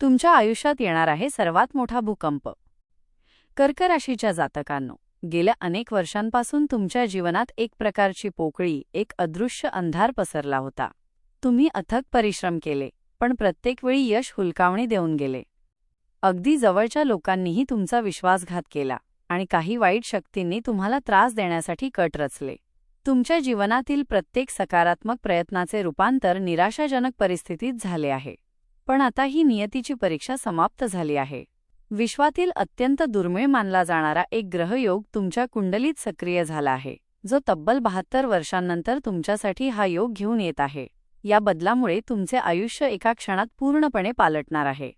तुमच्या आयुष्यात येणार आहे सर्वात मोठा भूकंप. कर्क राशीच्या जातकांनो गेल्या अनेक वर्षांपासून तुमच्या जीवनात एक प्रकारची पोकळी एक अदृश्य अंधार पसरला होता. तुम्ही अथक परिश्रम केले पण प्रत्येक वेळी यश हुलकावणी देऊन गेले. अगदी जवळच्या लोकांनीही तुमचा विश्वासघात केला आणि काही वाईट शक्तींनी तुम्हाला त्रास देण्यासाठी कट रचले. तुमच्या जीवनातील प्रत्येक सकारात्मक प्रयत्नाचे रूपांतर निराशाजनक परिस्थितीत झाले आहे. पण आता ही नियतीची परीक्षा समाप्त झाली आहे. विश्वातील अत्यंत दुर्मिळ मानला जाणारा एक ग्रहयोग तुमच्या कुंडलीत सक्रिय झाला आहे. जो तब्बल बहात्तर वर्षांनंतर तुमच्यासाठी हा योग घेऊन येत आहे. या बदलामुळे तुमचे आयुष्य एका क्षणात पूर्णपणे पालटणार आहे.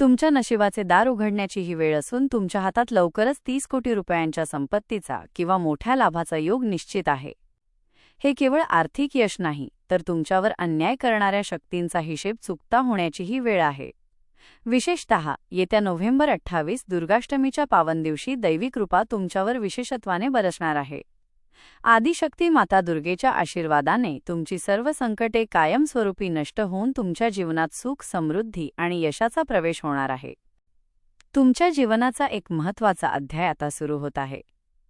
तुमच्या नशिबाचे दार उघडण्याची ही वेळ असून तुमच्या हातात लवकरच तीस कोटी रुपयांच्या संपत्तीचा किंवा मोठ्या लाभाचा योग निश्चित आहे. हे केवळ आर्थिक यश नाही तर तुमच्यावर अन्याय करणाऱ्या शक्तींचा हिशेब चुकता होण्याचीही वेळ आहे. विशेषत येत्या नोव्हेंबर अठ्ठावीस दुर्गाष्टमीच्या पावन दिवशी दैवी कृपा तुमच्यावर विशेषत्वाने बरसणार आहे. आदिशक्ती माता दुर्गेच्या आशीर्वादाने तुमची सर्व संकटे कायमस्वरूपी नष्ट होऊन तुमच्या जीवनात सुख समृद्धी आणि यशाचा प्रवेश होणार आहे. तुमच्या जीवनाचा एक महत्त्वाचा अध्याय आता सुरू होत आहे.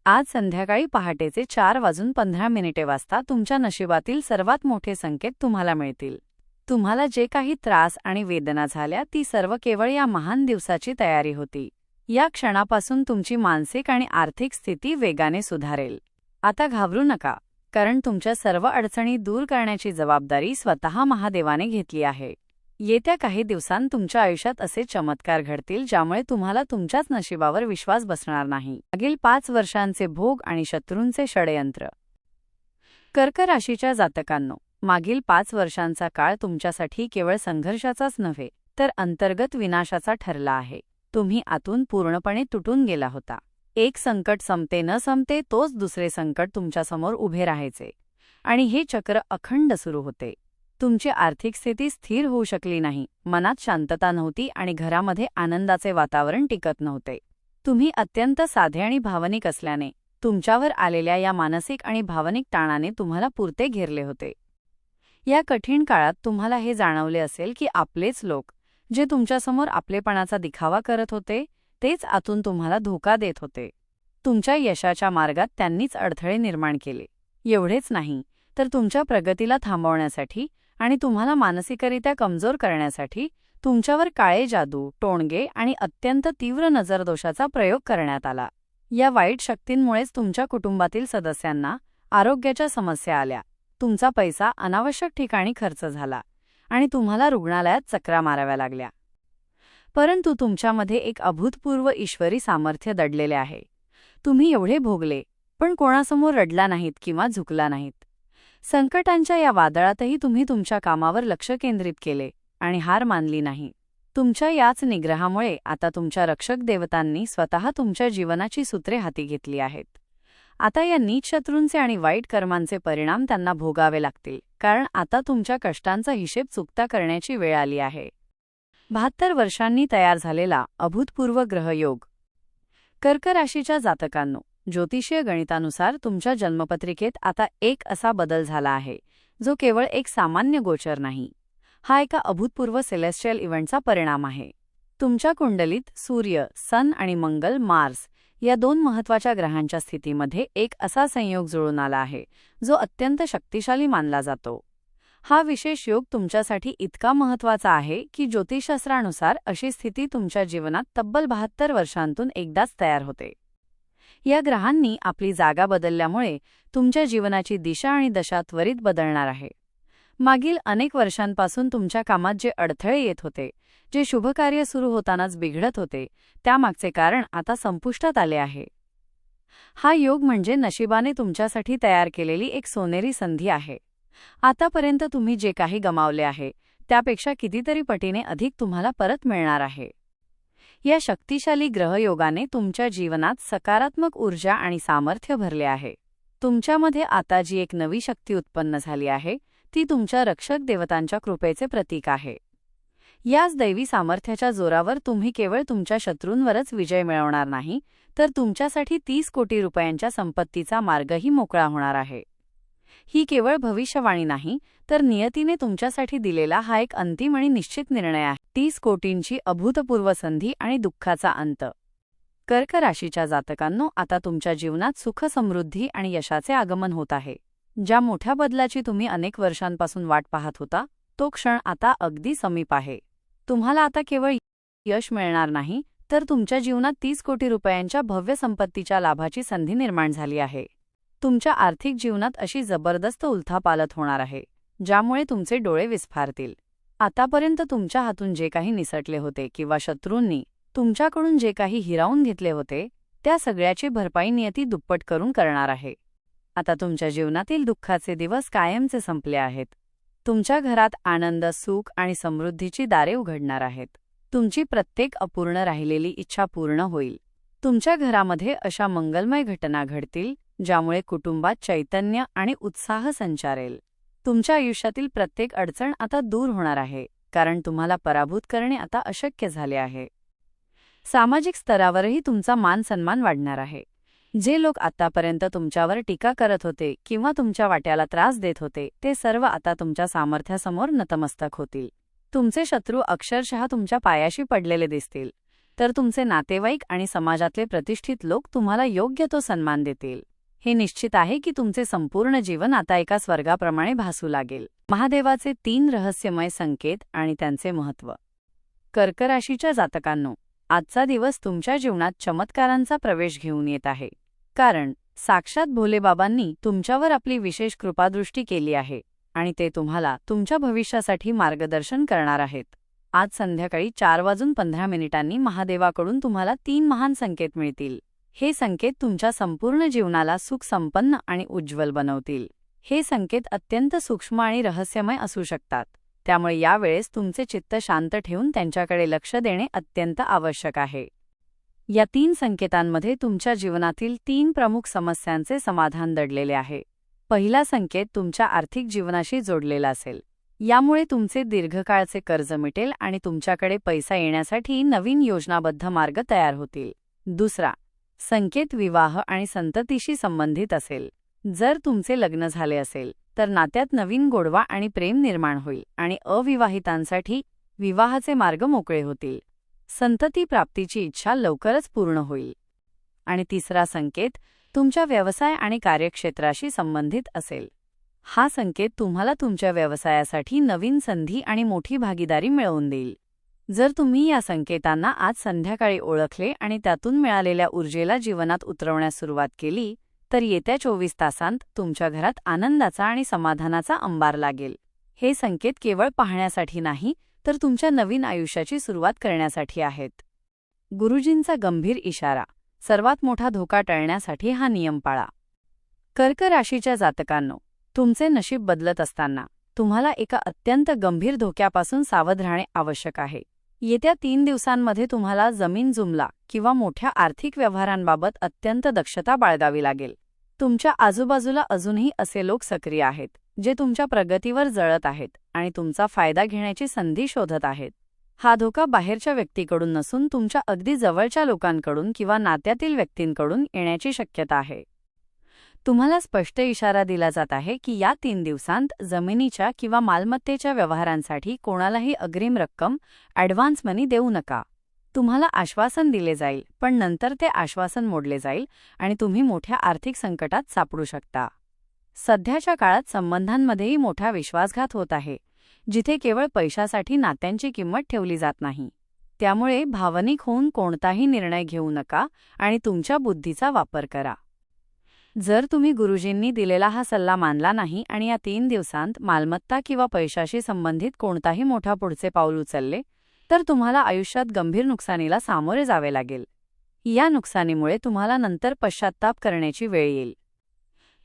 आज संध्याकाळी पहाटेचे चार वाजून पंधरा मिनिटे वाजता तुमच्या नशिबातील सर्वात मोठे संकेत तुम्हाला मिळतील. तुम्हाला जे काही त्रास आणि वेदना झाल्या ती सर्व केवळ या महान दिवसाची तयारी होती. या क्षणापासून तुमची मानसिक आणि आर्थिक स्थिती वेगाने सुधारेल. आता घाबरू नका कारण तुमच्या सर्व अडचणी दूर करण्याची जबाबदारी स्वतः महादेवाने घेतली आहे. येत्या काही दिवसांत तुमच्या आयुष्यात असे चमत्कार घडतील ज्यामुळे तुम्हाला तुमच्याच नशिबावर विश्वास बसणार नाही. मागील पाच वर्षांचे भोग आणि शत्रूंचे षडयंत्र. कर्क राशीच्या जातकांनो मागील पाच वर्षांचा काळ तुमच्यासाठी केवळ संघर्षाचाच नव्हे तर अंतर्गत विनाशाचा ठरला आहे. तुम्ही आतून पूर्णपणे तुटून गेला होता. एक संकट संपते न संपते तोच दुसरे संकट तुमच्यासमोर उभे राहायचे. आणि हे चक्र अखंड सुरू होते. तुमची आर्थिक स्थिती स्थिर होऊ शकली नाही मनात शांतता नव्हती आणि घरामध्ये आनंदाचे वातावरण टिकत नव्हते. तुम्ही अत्यंत साधे आणि भावनिक असल्याने तुमच्यावर आलेल्या या मानसिक आणि भावनिक ताणाने तुम्हाला पुरते घेरले होते. या कठीण काळात तुम्हाला हे जाणवले असेल की आपलेच लोक जे तुमच्यासमोर आपलेपणाचा दिखावा करत होते तेच आतून तुम्हाला धोका देत होते. तुमच्या यशाच्या मार्गात त्यांनीच अडथळे निर्माण केले. एवढेच नाही तर तुमच्या प्रगतीला थांबवण्यासाठी आणि तुम्हाला मानसिकरित्या कमजोर करण्यासाठी तुमच्यावर काळे जादू टोणगे आणि अत्यंत तीव्र नजरदोषाचा प्रयोग करण्यात आला. या वाईट शक्तींमुळेच तुमच्या कुटुंबातील सदस्यांना आरोग्याच्या समस्या आल्या. तुमचा पैसा अनावश्यक ठिकाणी खर्च झाला आणि तुम्हाला रुग्णालयात चक्रा माराव्या लागल्या. परंतु तुमच्यामध्ये एक अभूतपूर्व ईश्वरी सामर्थ्य दडलेले आहे. तुम्ही एवढे भोगले पण कोणासमोर रडला नाहीत किंवा झुकला नाहीत. संकटांच्या या वादळातही तुम्ही तुमच्या कामावर लक्ष केंद्रित केले आणि हार मानली नाही. तुमच्या याच निग्रहामुळे आता तुमच्या रक्षक देवतांनी स्वतः तुमच्या जीवनाची सूत्रे हाती घेतली आहेत. आता या नीच शत्रूंचे आणि वाईट कर्मांचे परिणाम त्यांना भोगावे लागतील कारण आता तुमच्या कष्टांचा हिशेब चुकता करण्याची वेळ आली आहे. बहात्तर वर्षांनी तयार झालेला अभूतपूर्व ग्रहयोग. कर्क राशीच्या जातकांनो ज्योतिषीय गणितानुसार तुमच्या जन्मपत्रिकेत आता एक असा बदल झाला आहे जो केवळ एक सामान्य गोचर नाही. हा एका अभूतपूर्व सेलेस्टियल इव्हेंटचा परिणाम आहे. तुमच्या कुंडलीत सूर्य सन आणि मंगल मार्स या दोन महत्त्वाच्या ग्रहांच्या स्थितीमध्ये एक असा संयोग जुळून आला आहे जो अत्यंत शक्तिशाली मानला जातो. हा विशेष योग तुमच्यासाठी इतका महत्त्वाचा आहे की ज्योतिषशास्त्रानुसार अशी स्थिती तुमच्या जीवनात तब्बल बहात्तर वर्षांतून एकदाच तयार होते. या ग्रहांनी आपली जागा बदलल्यामुळे तुमच्या जीवनाची दिशा आणि दशा त्वरित बदलणार आहे. मागील अनेक वर्षांपासून तुमच्या कामात जे अडथळे येत होते जे शुभकार्य सुरू होतानाच बिघडत होते त्यामागचे कारण आता संपुष्टात आले आहे. हा योग म्हणजे नशिबाने तुमच्यासाठी तयार केलेली एक सोनेरी संधी आहे. आतापर्यंत तुम्ही जे काही गमावले आहे त्यापेक्षा कितीतरी पटीने अधिक तुम्हाला परत मिळणार आहे. या शक्तिशाली ग्रहयोगाने तुमच्या जीवनात सकारात्मक ऊर्जा आणि सामर्थ्य भरले आहे. तुमच्यामध्ये आता जी एक नवी शक्ती उत्पन्न झाली आहे ती तुमच्या रक्षक देवतांच्या कृपेचे प्रतीक आहे. याच दैवी सामर्थ्याच्या जोरावर तुम्ही केवळ तुमच्या शत्रूंवरच विजय मिळवणार नाही तर तुमच्यासाठी तीस कोटी रुपयांच्या संपत्तीचा मार्गही मोकळा होणार आहे. ही केवळ भविष्यवाणी नाही तर नियतीने तुमच्यासाठी दिलेला हा एक अंतिम आणि निश्चित निर्णय आहे. तीस कोटींची अभूतपूर्व संधी आणि दुःखाचा अंत. कर्क राशीच्या जातकांनो आता तुमच्या जीवनात सुख समृद्धी आणि यशाचे आगमन होत आहे. ज्या मोठ्या बदलाची तुम्ही अनेक वर्षांपासून वाट पाहत होता तो क्षण आता अगदी समीप आहे. तुम्हाला आता केवळ यश मिळणार नाही तर तुमच्या जीवनात तीस कोटी रुपयांच्या भव्य संपत्तीच्या लाभाची संधी निर्माण झाली आहे. तुमच्या आर्थिक जीवनात अशी जबरदस्त उलथापालत होणार आहे ज्यामुळे तुमचे डोळे विस्फारतील. आतापर्यंत तुमच्या हातून जे काही निसटले होते किंवा शत्रूंनी तुमच्याकडून जे काही हिरावून घेतले होते त्या सगळ्याची भरपाई नियती दुप्पट करून करणार आहे. आता तुमच्या जीवनातील दुःखाचे दिवस कायमचे संपले आहेत. तुमच्या घरात आनंद सुख आणि समृद्धीची दारे उघडणार आहेत. तुमची प्रत्येक अपूर्ण राहिलेली इच्छा पूर्ण होईल. तुमच्या घरामध्ये अशा मंगलमय घटना घडतील ज्यामुळे कुटुंबात चैतन्य आणि उत्साह संचारेल. तुमच्या आयुष्यातील प्रत्येक अडचण आता दूर होणार आहे कारण तुम्हाला पराभूत करणे आता अशक्य झाले आहे. सामाजिक स्तरावरही तुमचा मान सन्मान वाढणार आहे. जे लोक आतापर्यंत तुमच्यावर टीका करत होते किंवा तुमच्या वाट्याला त्रास देत होते ते सर्व आता तुमच्या सामर्थ्यासमोर नतमस्तक होतील. तुमचे शत्रू अक्षरशः तुमच्या पायाशी पडलेले दिसतील. तर तुमचे नातेवाईक आणि समाजातले प्रतिष्ठित लोक तुम्हाला योग्य तो सन्मान देतील. हे निश्चित आहे की तुमचे संपूर्ण जीवन आता एका स्वर्गाप्रमाणे भासू लागेल. महादेवाचे तीन रहस्यमय संकेत आणि त्यांचे महत्त्व. कर्कराशीच्या जातकांनो आजचा दिवस तुमच्या जीवनात चमत्कारांचा प्रवेश घेऊन येत आहे. कारण साक्षात भोलेबाबांनी तुमच्यावर आपली विशेष कृपादृष्टी केली आहे आणि ते तुम्हाला तुमच्या भविष्यासाठी मार्गदर्शन करणार आहेत. आज संध्याकाळी चार वाजून पंधरा मिनिटांनी महादेवाकडून तुम्हाला तीन महान संकेत मिळतील. हे संकेत तुमच्या संपूर्ण जीवनाला सुख संपन्न आणि उज्ज्वल बनवतील. हे संकेत अत्यंत सूक्ष्म आणि रहस्यमय असू शकतात. त्यामुळे यावेळेस तुमचे चित्त शांत ठेवून त्यांच्याकडे लक्ष देणे अत्यंत आवश्यक आहे. या तीन संकेतांमध्ये तुमच्या जीवनातील तीन प्रमुख समस्यांचे समाधान दडलेले आहे. पहिला संकेत तुमच्या आर्थिक जीवनाशी जोडलेला असेल. यामुळे तुमचे दीर्घकाळचे कर्ज मिटेल आणि तुमच्याकडे पैसा येण्यासाठी नवीन योजनाबद्ध मार्ग तयार होतील. दुसरा संकेत विवाह आणि संततीशी संबंधित असेल. जर तुमचे लग्न झाले असेल तर नात्यात नवीन गोडवा आणि प्रेम निर्माण होईल आणि अविवाहितांसाठी विवाहाचे मार्ग मोकळे होतील. संतती प्राप्तीची इच्छा लवकरच पूर्ण होईल. आणि तिसरा संकेत तुमच्या व्यवसाय आणि कार्यक्षेत्राशी संबंधित असेल. हा संकेत तुम्हाला तुमच्या व्यवसायासाठी नवीन संधी आणि मोठी भागीदारी मिळवून देईल. जर तुम्ही या संकेतांना आज संध्याकाळी ओळखले आणि त्यातून मिळालेल्या ऊर्जेला जीवनात उतरवण्यास सुरुवात केली तर येत्या चोवीस तासांत तुमच्या घरात आनंदाचा आणि समाधानाचा अंबार लागेल. हे संकेत केवळ पाहण्यासाठी नाही तर तुमच्या नवीन आयुष्याची सुरुवात करण्यासाठी आहेत. गुरुजींचा गंभीर इशारा सर्वात मोठा धोका टळण्यासाठी हा नियम पाळा. कर्क राशीच्या जातकांनो तुमचे नशीब बदलत असताना तुम्हाला एका अत्यंत गंभीर धोक्यापासून सावध राहणे आवश्यक आहे. येत्या तीन दिवसांमध्ये तुम्हाला जमीन जुमला किंवा मोठ्या आर्थिक व्यवहारांबाबत अत्यंत दक्षता बाळगावी लागेल. तुमच्या आजूबाजूला अजूनही असे लोक सक्रिय आहेत जे तुमच्या प्रगतीवर जळत आहेत आणि तुमचा फायदा घेण्याची संधी शोधत आहेत. हा धोका बाहेरच्या व्यक्तीकडून नसून तुमच्या अगदी जवळच्या लोकांकडून किंवा नात्यातील व्यक्तींकडून येण्याची शक्यता आहे. तुम्हाला स्पष्ट इशारा दिला जात आहे की या तीन दिवसांत जमिनीच्या किंवा मालमत्तेच्या व्यवहारांसाठी कोणालाही अग्रिम रक्कम ॲडव्हान्स मनी देऊ नका. तुम्हाला आश्वासन दिले जाईल पण नंतर ते आश्वासन मोडले जाईल आणि तुम्ही मोठ्या आर्थिक संकटात सापडू शकता. सध्याच्या काळात संबंधांमध्येही मोठा विश्वासघात होत आहे जिथे केवळ पैशासाठी नात्यांची किंमत ठेवली जात नाही. त्यामुळे भावनिक होऊन कोणताही निर्णय घेऊ नका आणि तुमच्या बुद्धीचा वापर करा. जर तुम्ही गुरुजींनी दिलेला हा सल्ला मानला नाही आणि या तीन दिवसांत मालमत्ता किंवा पैशाशी संबंधित कोणताही मोठा पुढचे पाऊल उचलले तर तुम्हाला आयुष्यात गंभीर नुकसानीला सामोरे जावे लागेल. या नुकसानीमुळे तुम्हाला नंतर पश्चात्ताप करण्याची वेळ येईल.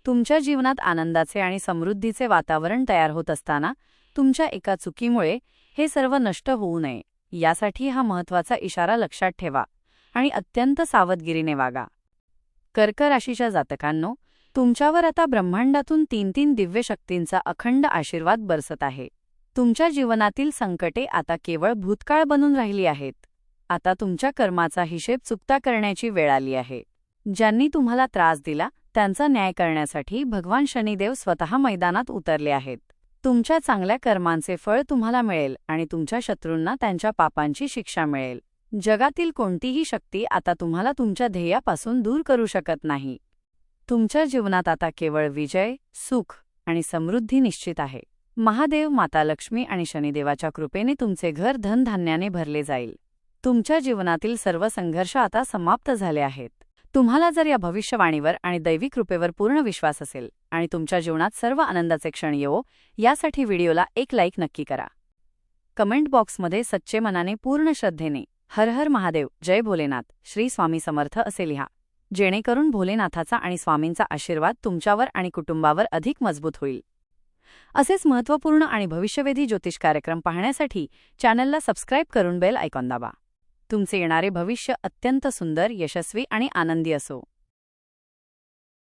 तुमच्या जीवनात आनंदाचे आणि समृद्धीचे वातावरण तयार होत असताना तुमच्या एका चुकीमुळे हे सर्व नष्ट होऊ नये. यासाठी हा महत्त्वाचा इशारा लक्षात ठेवा आणि अत्यंत सावधगिरीने वागा. कर्क राशीच्या जातकांनो तुमच्यावर आता ब्रह्मांडातून तीन तीन दिव्य शक्तींचा अखंड आशीर्वाद बरसत आहे. तुमच्या जीवनातील संकटे आता केवळ भूतकाळ बनून राहिली आहेत. आता तुमच्या कर्माचा हिशेब चुकता करण्याची वेळ आली आहे. ज्यांनी तुम्हाला त्रास दिला त्यांचा न्याय करण्यासाठी भगवान शनिदेव स्वतः मैदानात उतरले आहेत. तुमच्या चांगल्या कर्मांचे फळ तुम्हाला मिळेल आणि तुमच्या शत्रूंना त्यांच्या पापांची शिक्षा मिळेल. जगातील कोणतीही शक्ती आता तुम्हाला तुमच्या ध्येयापासून दूर करू शकत नाही. तुमच्या जीवनात आता केवळ विजय सुख आणि समृद्धी निश्चित आहे. महादेव माता लक्ष्मी आणि शनिदेवाच्या कृपेने तुमचे घर धनधान्याने भरले जाईल. तुमच्या जीवनातील सर्व संघर्ष आता समाप्त झाले आहेत. तुम्हाला जर या भविष्यवाणीवर आणि दैवी कृपेवर पूर्ण विश्वास असेल आणि तुमच्या जीवनात सर्व आनंदाचे क्षण येवो यासाठी व्हिडिओला एक लाईक नक्की करा. कमेंट बॉक्समध्ये सच्चे मनाने पूर्ण श्रद्धेने हर हर महादेव जय भोलेनाथ. श्री स्वामी समर्थ असे लिहा. जेणेकरून भोलेनाथाचा आणि स्वामींचा आशीर्वाद तुमच्यावर आणि कुटुंबावर अधिक मजबूत होईल. असेच महत्त्वपूर्ण आणि भविष्यवेधी ज्योतिष कार्यक्रम पाहण्यासाठी चॅनलला सबस्क्राईब करून बेल आयकॉन दाबा. तुमचे येणारे भविष्य अत्यंत सुंदर यशस्वी आणि आनंदी असो.